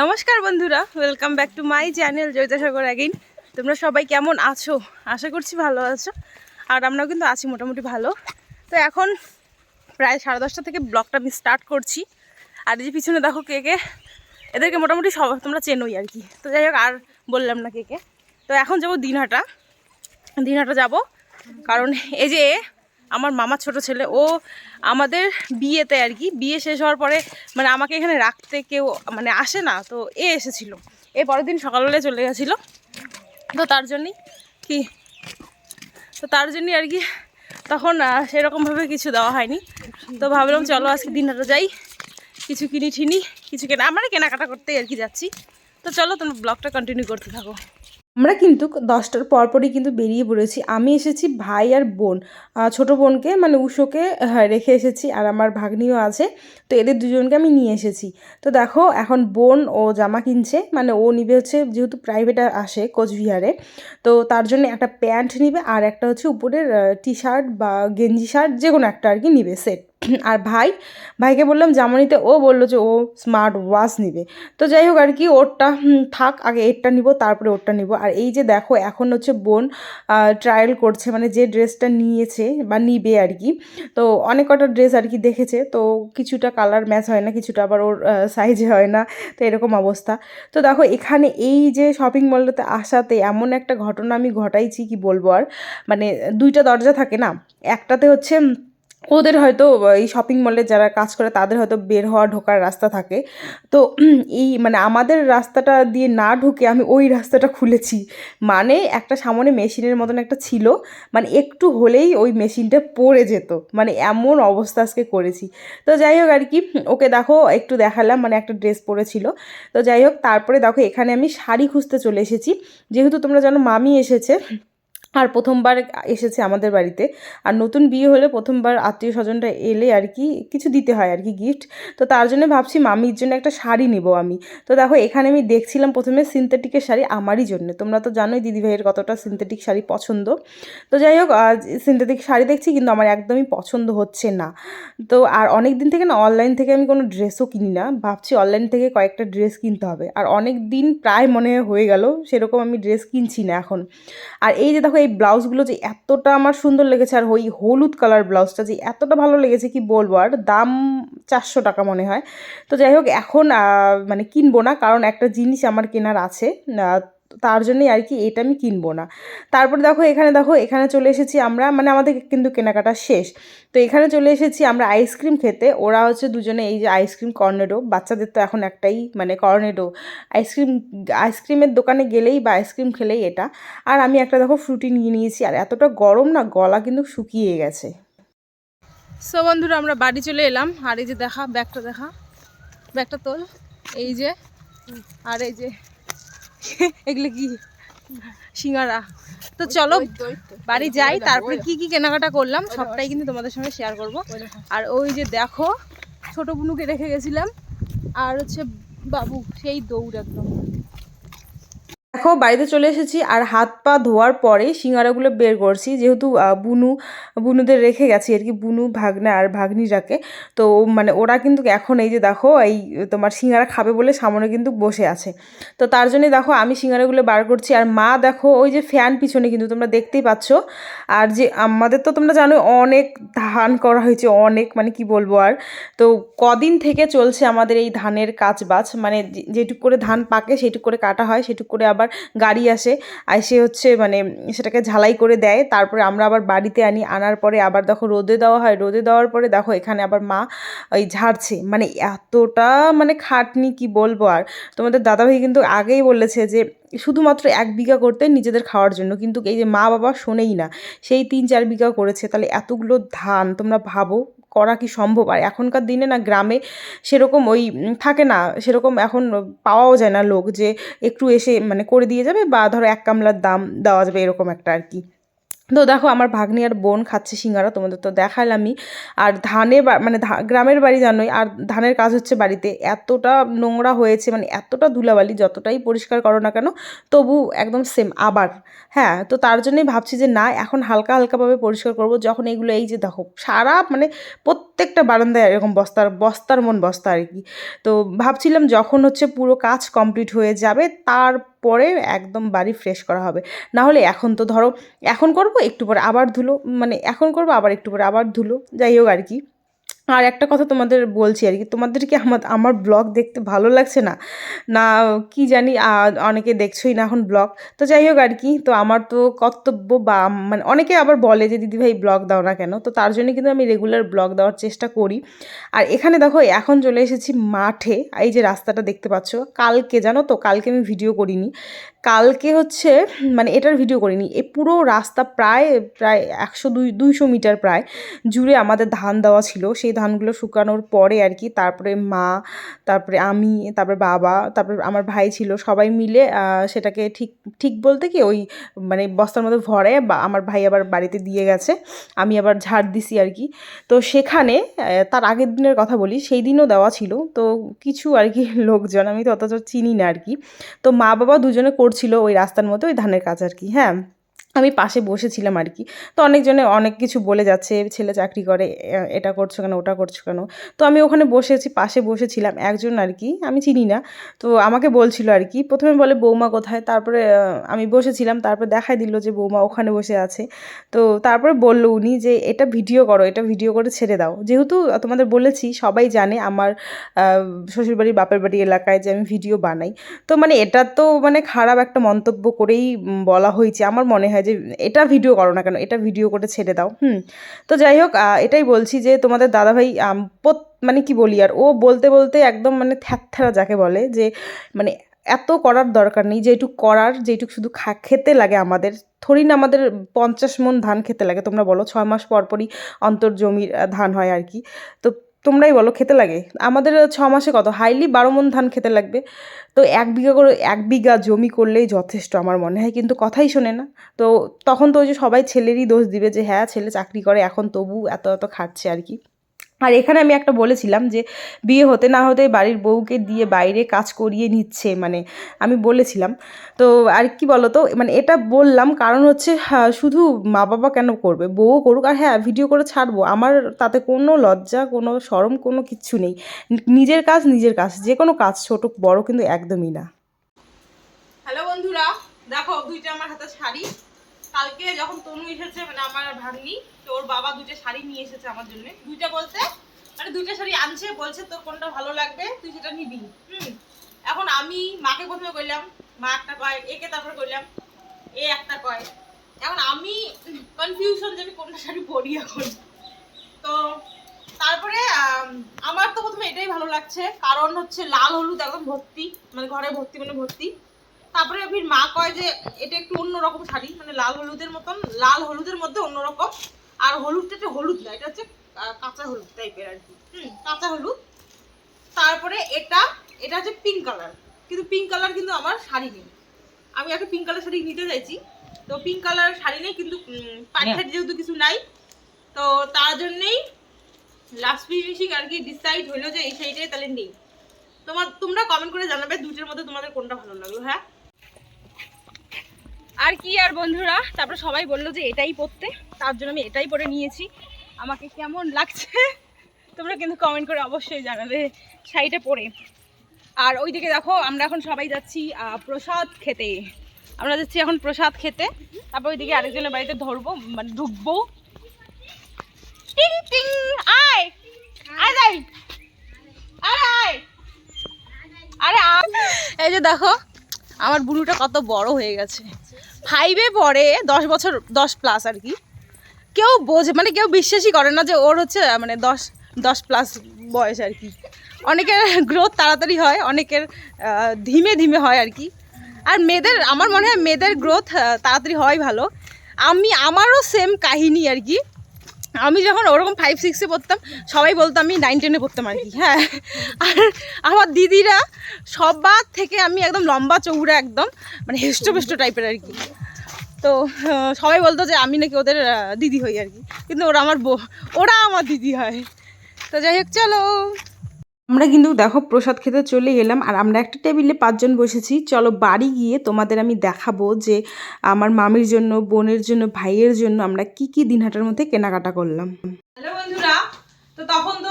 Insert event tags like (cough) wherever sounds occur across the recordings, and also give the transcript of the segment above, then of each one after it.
নমস্কার বন্ধুরা welcome back to my channel জয়িতাসাগর again তোমরা সবাই কেমন আছো? আশা করছি ভালো আছো। আর আমরাও কিন্তু আছি মোটামুটি ভালো। তো এখন প্রায় সাড়ে দশটা থেকে ব্লগটা আমি স্টার্ট করছি। আর এই যে পিছনে দেখো কে কে, এদেরকে মোটামুটি সব তোমরা চেনোই আর কি। তো যাই হোক, আর বললাম না কে কে। তো এখন যাব দিনহাটা। দিনহাটা যাব। কারণ এই যে আমার মামার ছোট ছেলে, ও আমাদের বিয়েতে আর কি, বিয়ে শেষ হওয়ার পরে মানে আমাকে এখানে রাখতে কেউ মানে আসে না, তো এ এসেছিল। এ পরের দিন সকালবেলায় চলে গেছিল। তো তার জন্যই কি, তো তার জন্যই আর কি তখন সেরকমভাবে কিছু দেওয়া হয়নি। তো ভাবলাম চলো আজকে দিনহাটা যাই, কিছু কিনি ঠিনি কিছু কেনা আমরা কেনাকাটা করতেই আর কি যাচ্ছি। তো চলো তোমার ব্লগটা কন্টিনিউ করতে থাকো। আমরা কিন্তু দশটার পরপরই কিন্তু বেরিয়ে পড়েছি। আমি এসেছি ভাই আর বোন। ছোট বোনকে মানে উষোকে হ্যাঁ, রেখে এসেছি আর আমার ভাগ্নিও আছে। তো এদের দুজনকে আমি নিয়ে এসেছি। তো দেখো এখন বোন ও জামা কিনছে। মানে ও নিবে হচ্ছে যেহেতু প্রাইভেটে আসে কোচবিহারে তো তার জন্য একটা প্যান্ট নিবে আর একটা হচ্ছে উপরের টি শার্ট বা গেঞ্জি শার্ট যে কোনো একটা আর কি নিবে সেট আর ভাই, ভাইকে বললাম জামা নিতে ও বলল যে ও স্মার্ট ওয়াচ নিবে। তো যাই হোক আর কি, ওরটা থাক, আগে এরটা নিব, তারপরে ওরটা নিব। আর এই যে দেখো, এখন হচ্ছে বোন ট্রায়াল করছে মানে যে ড্রেসটা নিয়েছে বা নিবে আর কি। তো অনেক কটা ড্রেস আর কি দেখেছে, তো কিছুটা কালার ম্যাচ হয় না, কিছুটা আবার ওর সাইজে হয় না, তো এরকম অবস্থা। তো দেখো, এখানে এই যে শপিং মলটাতে আসাতে এমন একটা ঘটনা আমি ঘটাইছি, কি বলব আর? মানে দুইটা দরজা থাকে না, একটাতে হচ্ছে ওদের হয়তো, এই শপিং মলে যারা কাজ করে তাদের হয়তো বের হওয়া ঢোকার রাস্তা থাকে। তো এই মানে আমাদের রাস্তাটা দিয়ে না ঢুকে আমি ওই রাস্তাটা খুলেছি। মানে একটা সামনে মেশিনের মতন একটা ছিল মানে একটু হলেই ওই মেশিনটা পড়ে যেত। মানে এমন অবস্থা আজকে করেছি। তো যাই হোক আর কি, ওকে দেখো, একটু দেখালাম মানে একটা ড্রেস পরেছিল। তো যাই হোক, তারপরে দেখো, এখানে আমি শাড়ি খুঁজতে চলে এসেছি। যেহেতু তোমরা জানো, মামি এসেছে। আর প্রথমবার এসেছে আমাদের বাড়িতে। আর নতুন বিয়ে হলে প্রথমবার আত্মীয় স্বজনরা এলে আর কি কিছু দিতে হয় আর কি গিফট তো তার জন্য ভাবছি মামির জন্য একটা শাড়ি নিব আমি। তো দেখো, এখানে আমি দেখছিলাম প্রথমে সিনথেটিকের শাড়ি আমারই জন্য। তোমরা তো জানোই দিদিভাইয়ের কতটা সিনথেটিক শাড়ি পছন্দ। তো যাই হোক সিনথেটিক শাড়ি দেখছি কিন্তু আমার একদমই পছন্দ হচ্ছে না। তো আর অনেক দিন থেকে না অনলাইন থেকে আমি কোনো ড্রেসও কিনি না। ভাবছি অনলাইন থেকে কয়েকটা ড্রেস কিনতে হবে। আর অনেক দিন প্রায় মনে হয়ে গেল, সেরকম আমি ড্রেস কিনছি না এখন। আর এই যে দেখো এই ব্লাউজগুলো যে এতটা আমার সুন্দর লেগেছে আর ওই হলুদ কালার ব্লাউজটা যে এতটা ভালো লেগেছে, কি বলব? আর দাম চারশো টাকা মনে হয়। তো যাই হোক, এখন মানে কিনবো না, কারণ একটা জিনিস আমার কেনার আছে তার জন্যই আর কি এটা আমি কিনবো না। তারপরে দেখো এখানে দেখো, এখানে চলে এসেছি আমরা মানে আমাদের কিন্তু কেনাকাটা শেষ। তো এখানে চলে এসেছি আমরা আইসক্রিম খেতে। ওরা হচ্ছে দুজনে এই যে আইসক্রিম কর্নেডো, বাচ্চাদের তো এখন একটাই মানে কর্নেডো। আইসক্রিম, আইসক্রিমের দোকানে গেলেই বা আইসক্রিম খেলেই এটা। আর আমি একটা দেখো ফ্রুটি নিয়ে নিয়েছি, আর এতটা গরম না, গলা কিন্তু শুকিয়ে গেছে। সো বন্ধুরা, আমরা বাড়ি চলে এলাম। আর এই যে দেখা, ব্যাগটা দেখা। ব্যাগটা তোল। এই যে, আর এই যে এগুলো কি? সিঙ্গারা। তো চলো বাড়ি যাই তারপরে কি কি কেনাকাটা করলাম সবটাই কিন্তু তোমাদের সঙ্গে শেয়ার করব। আর ওই যে দেখো ছোট বুনুকে রেখে গেছিলাম আর হচ্ছে বাবু সেই দৌড় একদম। দেখো, বাড়িতে চলে এসেছি আর হাত পা ধোয়ার পরে সিঙ্গারাগুলো বের করছি। যেহেতু বুনু, বুনুদের রেখে গেছি আর কি, বুনু, ভাগনা আর ভাগ্নিটাকে। তো মানে ওরা কিন্তু এখন এই যে দেখো, এই তোমার সিঙ্গারা খাবে বলে সামনে কিন্তু বসে আছে। তো তার জন্য দেখো, আমি সিঙ্গারাগুলো বার করছি। আর মা দেখো, ওই যে ফ্যান পিছনে কিন্তু তোমরা দেখতেই পাচ্ছ। আর যে আমাদের তো তোমরা জানো, অনেক ধান করা হয়েছে, অনেক মানে কি বলব আর। তো কদিন থেকে চলছে আমাদের এই ধানের কাজ বাজ মানে যেটুক করে ধান পাকে, সেটুক করে কাটা হয়, সেটুক করে আবার গাড়ি আসে এসে হচ্ছে মানে সেটাকে ঝালাই করে দেয়। তারপরে আমরা আবার বাড়িতে আনি, আনার পরে আবার দেখো রোদে দেওয়া হয়। রোদে দেওয়ার পরে দেখো এখানে আবার মা ওই ঝাড়ছে। মানে এতটা মানে খাটনি, কি বলব আর? তোমাদের দাদাভাই কিন্তু আগেই বলেছে যে শুধুমাত্র এক বিঘা করতে নিজেদের খাওয়ার জন্য। কিন্তু এই যে মা বাবা শোনেই না। সেই তিন চার বিঘা করেছে। তাহলে এতগুলো ধান তোমরা ভাবো করা কি সম্ভব? আর এখনকার দিনে না গ্রামে সেরকম ওই থাকে না, সেরকম এখন পাওয়াও যায় না লোক যে একটু এসে মানে করে দিয়ে যাবে বা ধরো এক কামলার দাম দেওয়া যাবে এরকম একটা আর কি। তো দেখো, আমার ভাগ্নি আর বোন খাচ্ছে সিঙ্গারা, তোমাদের তো দেখালামই। আর ধানে মানে গ্রামের বাড়ি জানোই, আর ধানের কাজ হচ্ছে বাড়িতে। এতটা নোংরা হয়েছে মানে এতটা ধুলাবালি, যতটাই পরিষ্কার করো না কেন, তবু একদম সেম আবার। হ্যাঁ তো তার জন্যই ভাবছি যে না, এখন হালকা হালকাভাবে পরিষ্কার করব, যখন এইগুলো এই যে দেখো, সারা মানে প্রত্যেকটা বারান্দায় এরকম বস্তার বস্তার মন বস্তা আর কি। তো ভাবছিলাম যখন হচ্ছে পুরো কাজ কমপ্লিট হয়ে যাবে তারপরে একদম বাড়ি ফ্রেশ করা হবে। না হলে এখন তো ধরো, এখন করব, একটু পরে আবার ধুলো মানে এখন করব, আবার একটু পরে আবার ধুলো, যাই হোক আর কি। আর একটা কথা তোমাদের বলছি আর কি, তোমাদের কি আমার আমার ব্লগ দেখতে ভালো লাগছে না? না, কি জানি অনেকে দেখছোই না এখন ব্লগ তো যাই হোক আর কি, তো আমার তো কর্তব্য বা মানে অনেকে আবার বলে যে দিদিভাই ব্লগ দাও না কেন? তো তার জন্য কিন্তু আমি রেগুলার ব্লগ দেওয়ার চেষ্টা করি। আর এখানে দেখো, এখন চলে এসেছি মাঠে, এই যে রাস্তাটা দেখতে পাচ্ছ। কালকে, জানো তো, কালকে আমি ভিডিও করিনি। কালকে হচ্ছে মানে এটার ভিডিও করিনি। এ পুরো রাস্তা প্রায় প্রায় একশো দুই, দুইশো মিটার প্রায় জুড়ে আমাদের ধান দেওয়া ছিল। সেই ধানগুলো শুকানোর পরে আর কি, তারপরে মা, তারপরে আমি, তারপরে বাবা, তারপরে আমার ভাই ছিল, সবাই মিলে সেটাকে ঠিক ঠিক বলতে কি ওই মানে বস্তার মধ্যে ভরে বা আমার ভাই আবার বাড়িতে দিয়ে গেছে, আমি আবার ঝাড় দিছি আর কি। তো সেখানে তার আগের দিনের কথা বলি, সেই দিনও দেওয়া ছিল, তো কিছু আর কি (laughs) লোকজন, আমি তো অতটা চিনি না আর কি। তো মা বাবা দুজনে করছিল ওই রাস্তার মতো ওই ধানের কাজ আর কি হ্যাঁ। আমি পাশে বসেছিলাম আর কি। তো অনেকজনে অনেক কিছু বলে যাচ্ছে, ছেলে চাকরি করে এটা করছ কেন, ওটা করছ কেন? তো আমি ওখানে বসেছি, পাশে বসেছিলাম একজন আর কি, আমি চিনি না। তো আমাকে বলছিল আর কি, প্রথমে বলে, বৌমা কোথায়? তারপরে আমি বসেছিলাম, তারপর দেখাই দিল যে বৌমা ওখানে বসে আছে। তো তারপরে বলল উনি যে, এটা ভিডিও করো, এটা ভিডিও করে ছেড়ে দাও। যেহেতু তোমাদের বলেছি, সবাই জানে আমার শ্বশুরবাড়ি বাপের বাড়ি এলাকায় যে আমি ভিডিও বানাই। তো মানে এটা তো মানে খারাপ একটা মন্তব্য করেই বলা হয়েছে, আমার মনে হয় যে, এটা ভিডিও করো না কেন, এটা ভিডিও করে ছেড়ে দাও, হুম। তো যাই হোক এটাই বলছি যে, তোমাদের দাদাভাই মানে কি বলি আর, ও বলতে বলতে একদম মানে থ্যাথ্যারা যাকে বলে যে মানে এত করার দরকার নেই যেটুক করার যেটুক শুধু খা, খেতে লাগে আমাদের। থরি না আমাদের পঞ্চাশ মন ধান খেতে লাগে, তোমরা বলো, ছয় মাস পর পরই অন্তর জমির ধান হয় আর কি। তো তোমরাই বলো, খেতে লাগে? আমাদের ছ মাসে কত? হাইলি বারো মন ধান খেতে লাগবে। তো এক বিঘা করে, এক বিঘা জমি করলেই যথেষ্ট আমার মনে হয়, কিন্তু কথাই শোনে না। তো তখন তো ওই যে সবাই ছেলেরই দোষ দিবে যে হ্যাঁ ছেলে চাকরি করে, এখন তবু এত এত খাচ্ছে আর কি। আর এখানে আমি একটা বলেছিলাম যে, বিয়ে হতে না হতে বাড়ির বউকে দিয়ে বাইরে কাজ করিয়ে নিচ্ছে মানে আমি বলেছিলাম। তো আর কি বলতো মানে এটা বললাম কারণ হচ্ছে শুধু মা বাবা কেন করবে? বউও করুক, আর হ্যাঁ ভিডিও করে ছাড়বো। আমার তাতে কোনো লজ্জা, কোনো শরম, কোনো কিচ্ছু নেই। নিজের কাজ নিজের কাজ, যে কোনো কাজ, ছোট, বড় কিন্তু একদমই না। হ্যালো বন্ধুরা, দেখো দুইটা আমার হাতে শাড়ি। কালকে যখন তনু এসেছে মানে আমার ভাগ্নি, তো ওর বাবা দুইটা শাড়ি নিয়ে এসেছে আমার জন্য। দুইটা বলতে মানে দুইটা শাড়ি আনছে, বলছে তোর কোনটা ভালো লাগবে, তুই সেটা নিবি। হুম। এখন আমি মাকে প্রথমে কইলাম, মা একটা কয়, একে তারপর কইলাম, এ একটা কয়। এখন আমি কনফিউশন যে আমি কোনটা শাড়ি পরি এখন। তো তারপরে আমার তো প্রথমে এটাই ভালো লাগছে, কারণ হচ্ছে লাল হলুদ একদম ভর্তি মানে ঘরে ভর্তি মানে ভর্তি। তারপরে ফির মা কয় যে এটা একটু অন্যরকম শাড়ি মানে লাল হলুদের মতন লাল হলুদের মধ্যে অন্যরকম। আর হলুদটা হচ্ছে হলুদ না এটা হচ্ছে কাঁচা হলুদ টাইপের আর কি। হুম কাঁচা হলুদ। তারপরে এটা এটা হচ্ছে পিঙ্ক কালার কিন্তু পিঙ্ক কালার কিন্তু আমার শাড়ি নেই। আমি একটা পিঙ্ক কালার শাড়ি নিতে চাইছি। তো পিঙ্ক কালার শাড়ি নেই কিন্তু পাঠিয়ে যেহেতু কিছু নাই তো তার জন্যেই লাস্ট ফিনিশিং আর কি ডিসাইড হলো যে এই শাড়িটাই তাহলে নেই। তোমার তোমরা কমেন্ট করে জানাবে দুটোর মধ্যে তোমাদের কোনটা ভালো লাগল হ্যাঁ? আর কি আর বন্ধুরা? তারপরে সবাই বলল যে এটাই পরতে তার জন্য আমি এটাই পরে নিয়েছি। আমাকে কেমন লাগছে? তোমরা কিন্তু কমেন্ট করে অবশ্যই জানাবে শাড়িটা পরে। আর ওইদিকে দেখো, আমরা এখন সবাই যাচ্ছি প্রসাদ খেতে। আমরা যাচ্ছি এখন প্রসাদ খেতে। তারপর ওইদিকে আরেকজনের বাড়িতে ধরবো মানে ঢুকবো। টিং টিং, আয়! আয় যাই। আরে আয়! আরে। এই যে দেখো আমার বুড়ুটা কত বড় হয়ে গেছে। ফাইভে পড়ে, দশ বছর, দশ প্লাস আর কি। কেউ বোঝে মানে কেউ বিশ্বাসই করে না যে ওর হচ্ছে মানে দশ দশ প্লাস বয়স আর কি। অনেকের গ্রোথ তাড়াতাড়ি হয়, অনেকের ধীমে ধীমে হয় আর কি। আর মেয়েদের, আমার মনে হয় মেয়েদের গ্রোথ তাড়াতাড়ি হয় ভালো। আমি, আমারও সেম কাহিনী আর কি। আমি যখন ওরকম ফাইভ সিক্সে পড়তাম, সবাই বলতো আমি নাইন টেনে পড়তাম আর কি হ্যাঁ। আর আমার দিদিরা সবার থেকে আমি একদম লম্বা চৌড়া একদম মানে হেষ্ট টাইপের আর কি। তো সবাই বলতো যে আমি নাকি ওদের দিদি হই আর কি। কিন্তু ওরা আমার বো ওরা আমার দিদি হয়। তো যাই হোক, চলো। আমরা কিন্তু দেখো প্রসাদ খেতে চলে গেলাম আর আমরা একটা টেবিলে পাঁচজন বসেছি। চলো বাড়ি গিয়ে তোমাদের আমি দেখাবো যে আমার মামির জন্য, বোনের জন্য, ভাইয়ের জন্য আমরা কি কি দিনহাটার মধ্যে কেনাকাটা করলাম। হ্যালো বন্ধুরা, তো তখন তো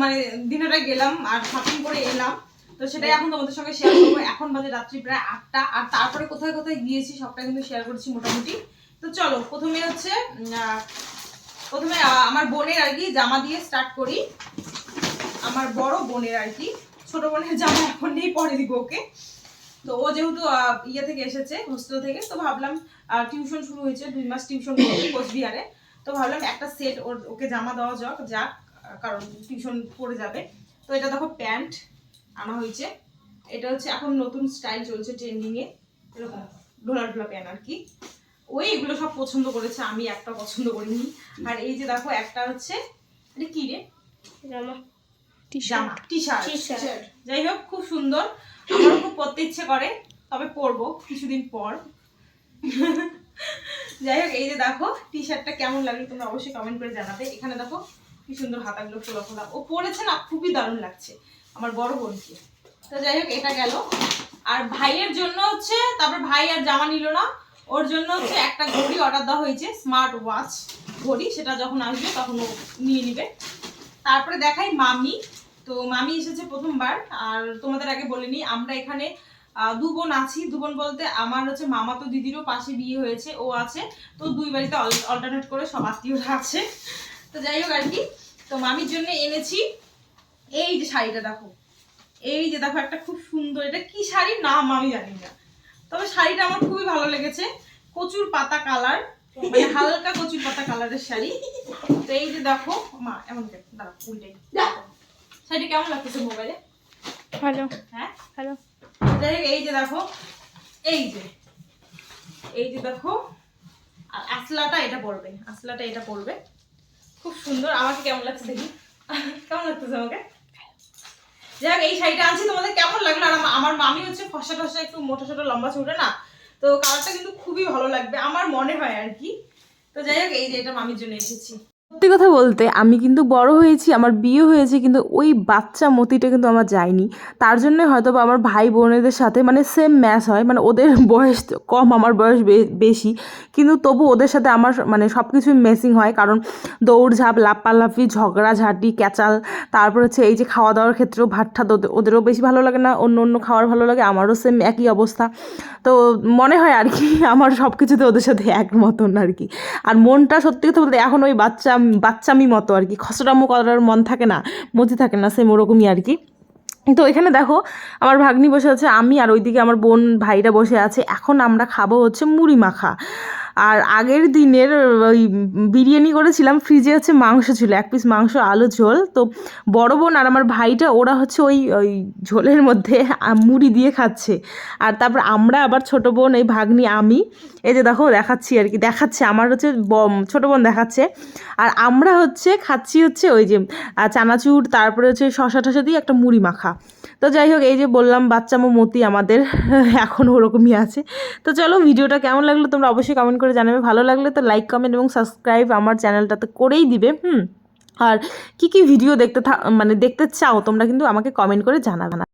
মানে দিনহাটা গেলাম আর শপিং করে এলাম। তো সেটাই এখন তোমাদের সঙ্গে শেয়ার করব। এখন বাজে রাত্রি প্রায় আটটা। আর তারপরে কোথায় কোথায় গিয়েছি সবটা কিন্তু শেয়ার করছি মোটামুটি। তো চলো, প্রথমে হচ্ছে প্রথমে আমার বোনের আর কি জামা দিয়ে স্টার্ট করি। আমার বড় বোনের আর কি। ছোট বোনের জামা এখন নেই, পরে দিব ওকে। তো ও যেহেতু ইয়ে থেকে এসেছে, হোস্টেল থেকে, তো ভাবলাম টিউশন শুরু হয়েছে, দুই মাস টিউশন করবে কোচবিহারে। তো ভাবলাম একটা সেট ওর, ওকে জামা দেওয়া যাক যাক, কারণ টিউশন পড়ে যাবে। তো এটা দেখো প্যান্ট আনা হয়েছে। এটা হচ্ছে এখন নতুন স্টাইল চলছে ট্রেন্ডিংয়ে এরকম ঢোলা ঢোলা প্যান্ট আর কি। ওই এগুলো সব পছন্দ করেছে, আমি একটা পছন্দ করিনি। আর এই যে দেখো, একটা হচ্ছে, এটা কি রে? জামা। জামা টি শার্ট। যাই হোক খুব সুন্দর। আমারও খুব পরতে ইচ্ছে করে তবে পরবো কিছুদিন পর। যাই হোক এই যে দেখো টি শার্টটা কেমন লাগল তোমরা অবশ্যই কমেন্ট করে জানাবে। এখানে দেখো কি সুন্দর হাতাগুলো ফোলা ফোলা ও পরেছে না খুবই দারুণ লাগছে আমার বড় বোনকে। তো যাই হোক এটা গেল। আর ভাইয়ের জন্য হচ্ছে তারপর ভাই আর জামা নিল না ওর জন্য হচ্ছে একটা ঘড়ি অর্ডার দেওয়া হয়েছে স্মার্ট ওয়াচ ঘড়ি। সেটা যখন আসবে তখন ও নিয়ে নিবে। তারপরে দেখাই মামি। তো মামি এসেছে প্রথমবার, আর তোমাদের আগে বলিনি আমরা এখানে দু বোন আছি। দু বোন বলতে আমার হচ্ছে মামা তো দিদিরও পাশে বিয়ে হয়েছে, ও আছে। তো দুই বাড়িতে অল্টারনেট করে সব আত্মীয়রা আছে। তো যাই হোক আর কি, তো মামির জন্য এনেছি। এই যে শাড়িটা দেখো, এই যে দেখো একটা খুব সুন্দর, এটা কি শাড়ি নাম আমি জানি না। তবে শাড়িটা আমার খুবই ভালো লেগেছে, কচুর পাতা কালার। মানে হালকা কচুর পাতা কালারের শাড়ি। তো এই যে দেখো মা এমন দাঁড়া উল্টাই শাড়িটা কেমন লাগতেছে মোবাইলে ভালো। হ্যাঁ? ভালো। যাই এই যে দেখো এই যে এই যে দেখো আর আসলাটা এটা পড়বে আসলাটা এটা পড়বে খুব সুন্দর আমাকে কেমন লাগছে দেখি? কেমন লাগতেছে আমাকে? যাই হোক এই শাড়িটা আনছি তোমাদের কেমন লাগল? আর আমার মামি হচ্ছে ফসা টসা একটু মোটা ছোটা লম্বা চুটে না তো কালারটা কিন্তু খুবই ভালো লাগবে, আমার মনে হয় আর কি। তো যাই হোক, এই যে এটা মামির জন্য এসেছি। সত্যি কথা বলতে, আমি কিন্তু বড় হয়েছি, আমার বিয়ে হয়েছে, কিন্তু ওই বাচ্চা মতিটা কিন্তু আমার যায়নি। তার জন্য হয়তো বা আমার ভাই বোনেদের সাথে মানে সেম ম্যাচ হয় মানে ওদের (laughs) বয়স কম, আমার বয়স বেশি। কিন্তু তবু ওদের সাথে আমার মানে সব কিছুই মেসিং হয়, কারণ দৌড়ঝাঁপ লাপালাপি ঝগড়াঝাঁটি, ক্যাচাল, তারপর হচ্ছে এই যে খাওয়া দাওয়ার ক্ষেত্রেও ভাত ঠাত ওদের- ওদেরও বেশি ভালো লাগে না, অন্য অন্য খাওয়ার ভালো লাগে, আমারও সেম একই অবস্থা। তো মনে হয় আর কি, (laughs) আমার সব কিছুতে ওদের সাথে এক মতন আর কি। আর মনটা সত্যি কথা বলতে, এখন ওই বাচ্চা বাচ্চামি মতো আর কি। খসড়ামো করার মন থাকে না, মতি থাকে না, সেম ওরকমই আর কি। তো এখানে দেখো, আমার ভাগ্নি বসে আছে, আমি আর ওইদিকে আমার বোন ভাইরা বসে আছে। এখন আমরা খাব হচ্ছে মুড়ি মাখা। আর আগের দিনের, ওই বিরিয়ানি করেছিলাম ফ্রিজে হচ্ছে মাংস ছিল, এক পিস মাংস, আলু, ঝোল। তো বড় বোন আর আমার ভাইটা, ওরা হচ্ছে ওই ওই ঝোলের মধ্যে মুড়ি দিয়ে খাচ্ছে। আর তারপর আমরা আবার ছোট বোন, এই ভাগ্নি, আমি, এই যে দেখো, দেখাচ্ছি আর কি, দেখাচ্ছে, আমার হচ্ছে ছোট বোন দেখাচ্ছে। আর আমরা হচ্ছে খাচ্ছি হচ্ছে ওই যে চানাচুর, তারপরে হচ্ছে শশা টশা দিয়ে একটা মুড়ি মাখা। তো যাই হোক, এই যে বললাম বাচ্চামো মতি আমাদের, এখন ওরকমই আছে। তো চলো, ভিডিওটা কেমন লাগল তোমরা অবশ্যই কমেন্ট করে জানাবে। ভালো লাগলে তো লাইক কমেন্ট এবং সাবস্ক্রাইব আমার চ্যানেলটাতে করেই দিবে, হুম? আর কি কি ভিডিও দেখতে মানে দেখতে চাও তোমরা কিন্তু আমাকে কমেন্ট করে জানাবে না।